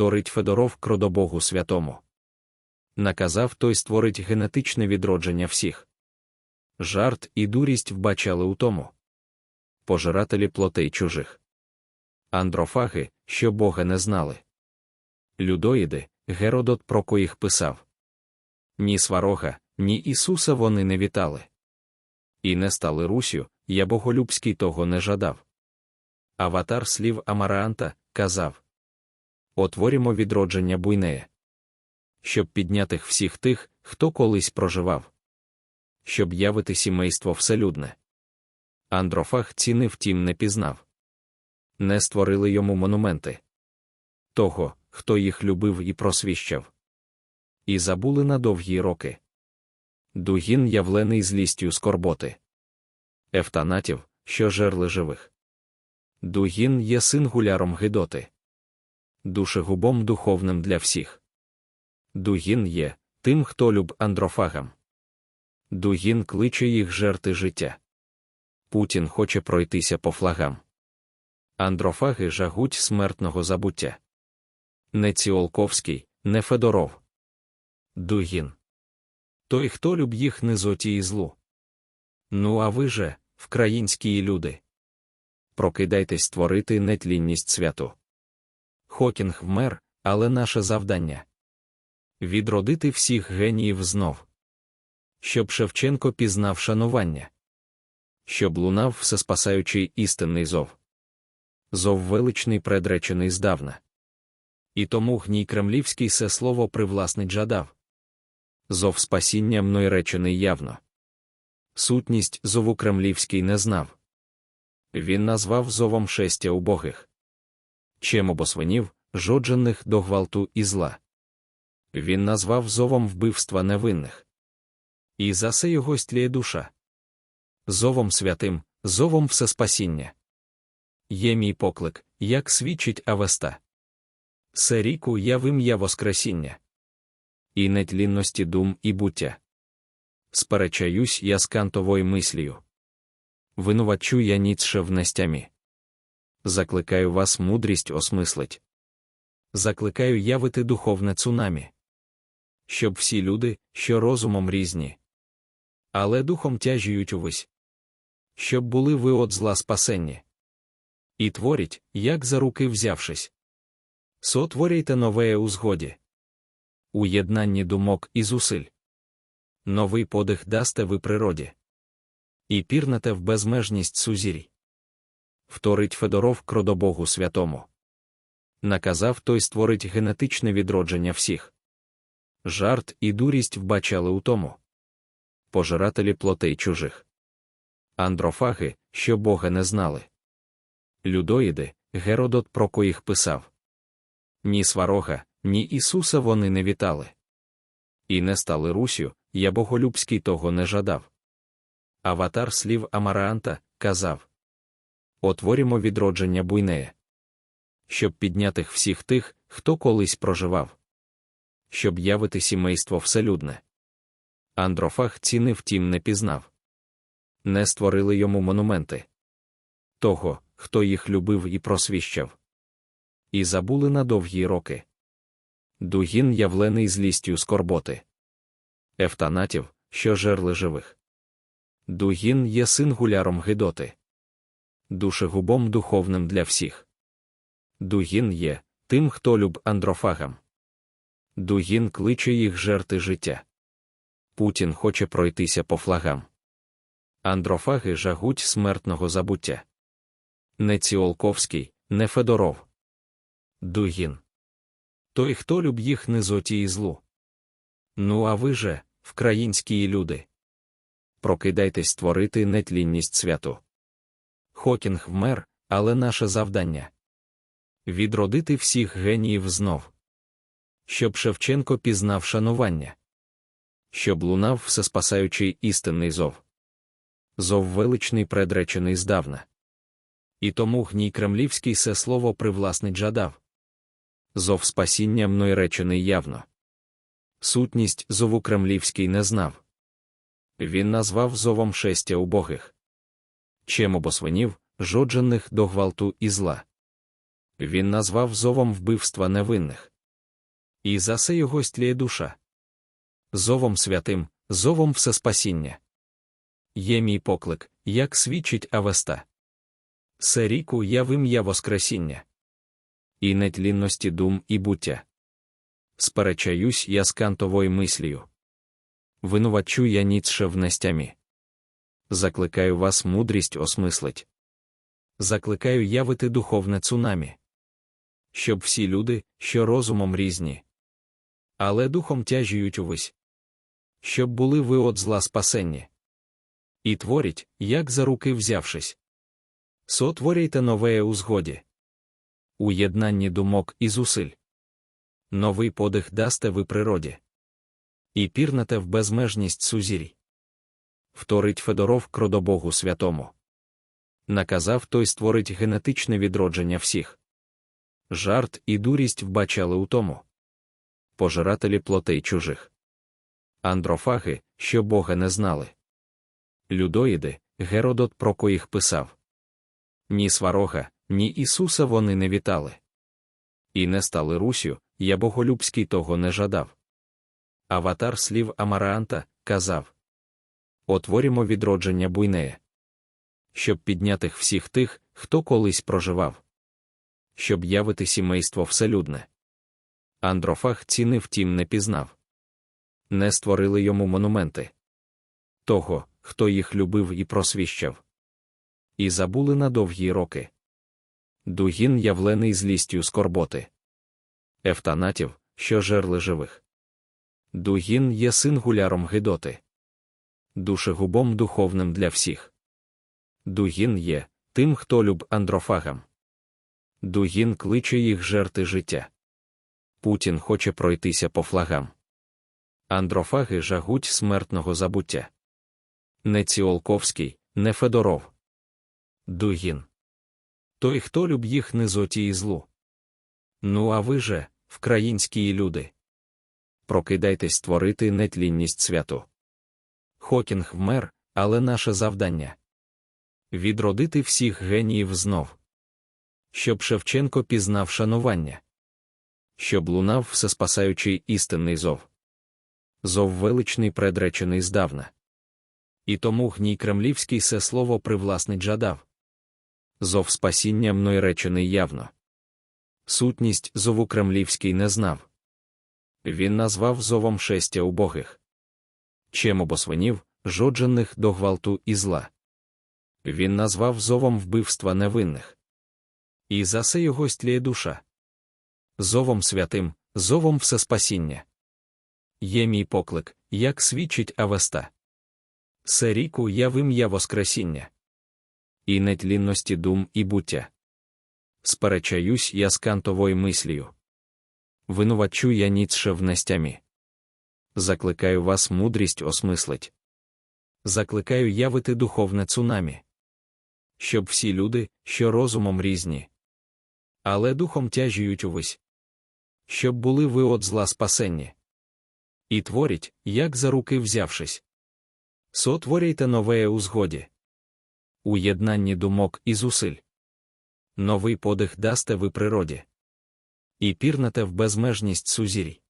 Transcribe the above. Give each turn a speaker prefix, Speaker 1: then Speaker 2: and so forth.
Speaker 1: вторить Федоров кродобогу святому. Наказав той створить генетичне відродження всіх. Жарт і дурість вбачали у тому. Пожирателі плотей чужих. Андрофаги, що Бога не знали. Людоїди, Геродот про коїх писав. Ні сварога, ні Ісуса вони не вітали. І не стали Русю, я боголюбський того не жадав. Аватар слів Амараанта казав Отворімо відродження буйнеє. Щоб піднятих всіх тих, хто колись проживав. Щоб явити сімейство вселюдне. Андрофаг ціни втім не пізнав. Не створили йому монументи. Того, хто їх любив і просвіщав. І забули на довгі роки. Дугін явлений злістю скорботи. Ефтанатів, що жерли живих. Дугін є сингуляром Гидоти. Душегубом духовним для всіх. Дугін є тим, хто люб андрофагам. Дугін кличе їх жерти життя. Путін хоче пройтися по флагам. Андрофаги жагуть смертного забуття. Не Ціолковський, не Федоров. Дугін. Той, хто люб їх низоті і злу. Ну, а ви же, вкраїнські люди. Прокидайтесь створити нетлінність святу. Хокінг вмер, але наше завдання відродити всіх геніїв знов. Щоб Шевченко пізнав шанування, щоб лунав всеспасаючий істинний зов. Зов величний предречений здавна. І тому гній кремлівський се слово привласнить жадав. Зов спасіння мной речений явно. Сутність зову кремлівський не знав. Він назвав зовом шестя убогих. Чим обосвинів, жоджених до гвалту і зла. Він назвав зовом вбивства невинних. І за се його стліє душа. Зовом святим, зовом всеспасіння. Є мій поклик, як свідчить Авеста. Се ріку я вим'я Воскресіння. І нетлінності дум і буття. Сперечаюсь я з кантовою мислію. Винувачу я ніцше в нестямі. Закликаю вас мудрість осмислить. Закликаю явити духовне цунамі. Щоб всі люди, що розумом різні, але духом тяжіють увесь. Щоб були ви от зла спасенні. І творіть, як за руки взявшись. Сотворюйте нове у згоді. У думок і зусиль. Новий подих дасте ви природі. І пірнете в безмежність сузірій. Вторить Федоров кродобогу святому. Наказав той створить генетичне відродження всіх. Жарт і дурість вбачали у тому. Пожирателі плотей чужих. Андрофаги, що Бога не знали. Людоїди, Геродот про коїх писав. Ні сварога, ні Ісуса вони не вітали. І не стали Русю, я боголюбський того не жадав. Аватар слів Амараанта казав Отворімо відродження буйнеє. Щоб піднятих всіх тих, хто колись проживав. Щоб явити сімейство вселюдне. Андрофаг ціни втім не пізнав. Не створили йому монументи. Того, хто їх любив і просвіщав. І забули на довгі роки. Дугін явлений злістю скорботи. Ефтанатів, що жерли живих. Дугін є сингуляром Гидоти. Душегубом духовним для всіх. Дугін є тим, хто люб андрофагам. Дугін кличе їх жерти життя. Путін хоче пройтися по флагам. Андрофаги жагуть смертного забуття. Не Ціолковський, не Федоров. Дугін. Той, хто люб їх низоті і злу. Ну, а ви же, вкраїнські люди. Прокидайтесь створити нетлінність святу. Хокінг вмер, але наше завдання відродити всіх геніїв знов. Щоб Шевченко пізнав шанування, щоб лунав всеспасаючий істинний зов. Зов величний предречений здавна. І тому гній кремлівський се слово привласнить жадав. Зов спасіння мной речений явно. Сутність зову кремлівський не знав. Він назвав зовом шестя убогих. Чим обосвинів, жоджених до гвалту і зла. Він назвав зовом вбивства невинних. І за се його стліє душа. Зовом святим, зовом всеспасіння. Є мій поклик, як свідчить Авеста. Се ріку я вим'я Воскресіння. І нетлінності дум і буття. Сперечаюсь я з кантовою мислію. Винувачу я ніцше в нестямі. Закликаю вас мудрість осмислить. Закликаю явити духовне цунамі. Щоб всі люди, що розумом різні, але духом тяжіють увесь. Щоб були ви от зла спасенні. І творіть, як за руки взявшись. Сотворюйте нове у згоді. У думок і зусиль. Новий подих дасте ви природі. І пірнете в безмежність сузірій. Вторить Федоров кродобогу святому. Наказав той створить генетичне відродження всіх. Жарт і дурість вбачали у тому. Пожирателі плотей чужих. Андрофаги, що Бога не знали. Людоїди, Геродот про коїх писав. Ні сварога, ні Ісуса вони не вітали. І не стали Русю, я боголюбський того не жадав. Аватар слів Амараанта казав Отворімо відродження буйнеє. Щоб підняти всіх тих, хто колись проживав. Щоб явити сімейство вселюдне. Андрофаг ціни втім не пізнав. Не створили йому монументи. Того, хто їх любив і просвіщав. І забули на довгі роки. Дугін явлений злістю скорботи. Ефтанатів, що жерли живих. Дугін є син гуляром Гидоти. Душегубом духовним для всіх. Дугін є тим, хто люб андрофагам. Дугін кличе їх жерти життя. Путін хоче пройтися по флагам. Андрофаги жагуть смертного забуття. Не Ціолковський, не Федоров. Дугін. Той, хто люб їх низоті і злу. Ну, а ви же, вкраїнські люди. Прокидайтесь створити нетлінність святу. Хокінг вмер, але наше завдання відродити всіх геніїв знов. Щоб Шевченко пізнав шанування, щоб лунав всеспасаючий істинний зов. Зов величний предречений здавна. І тому гній кремлівський се слово привласнить жадав. Зов спасіння мной речений явно. Сутність зову кремлівський не знав. Він назвав зовом шестя убогих. Чим обосвинів, жоджених до гвалту і зла. Він назвав зовом вбивства невинних. І за се його стліє душа. Зовом святим, зовом всеспасіння. Є мій поклик, як свідчить Авеста. Се ріку я вим'я Воскресіння. І нетлінності дум і буття. Сперечаюсь я з кантовою мислію. Винувачу я ніцше в нестямі. Закликаю вас мудрість осмислить. Закликаю явити духовне цунамі. Щоб всі люди, що розумом різні, але духом тяжіють увесь. Щоб були ви от зла спасенні. І творіть, як за руки взявшись. Сотворюйте нове у згоді. У думок і зусиль. Новий подих дасте ви природі. І пірнете в безмежність сузірій.